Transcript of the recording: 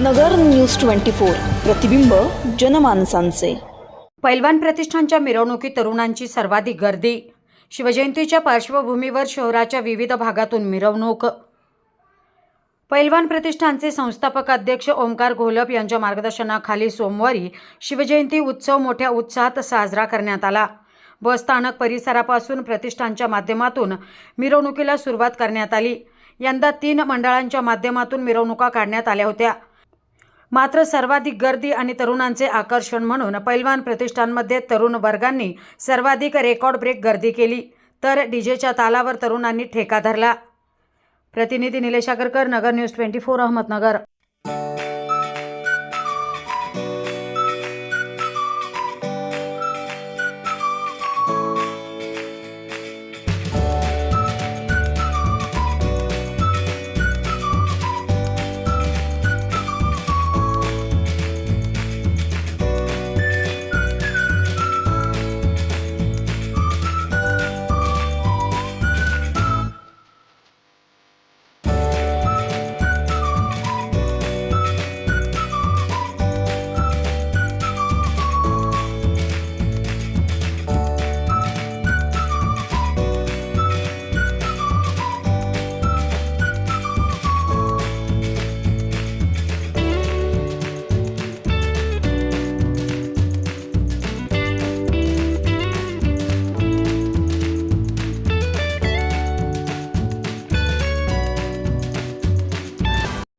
नगर news twenty four. प्रतिबिंब जनमानसांचे. पैलवान प्रतिष्ठानच्या मिरवणुकीत तरुणांची सर्वाधिक गर्दी. शिवजयंतीच्या पार्श्वभूमीवर शहराच्या विविध भागातून मिरवणूक. पैलवान प्रतिष्ठानचे संस्थापक अध्यक्ष ओमकार घोलप यांच्या मार्गदर्शनाखाली सोमवारी शिवजयंती उत्सव मोठ्या उत्साहात साजरा करण्यात आला. बस स्थानक परिसरापासून प्रतिष्ठानच्या माध्यमातून मिरवणुकीला सुरुवात करण्यात आली. यंदा तीन मंडळांच्या माध्यमातून मिरवणुका काढण्यात आल्या होत्या. मात्र सर्वाधिक गर्दी आणि तरुणांचे आकर्षण म्हणून पैलवान प्रतिष्ठानमध्ये तरुण वर्गांनी सर्वाधिक रेकॉर्ड ब्रेक गर्दी केली तर डीजेच्या तालावर तरुणांनी ठेका धरला. प्रतिनिधी Nilesh Agarkar Nagar news twenty four Ahmednagar.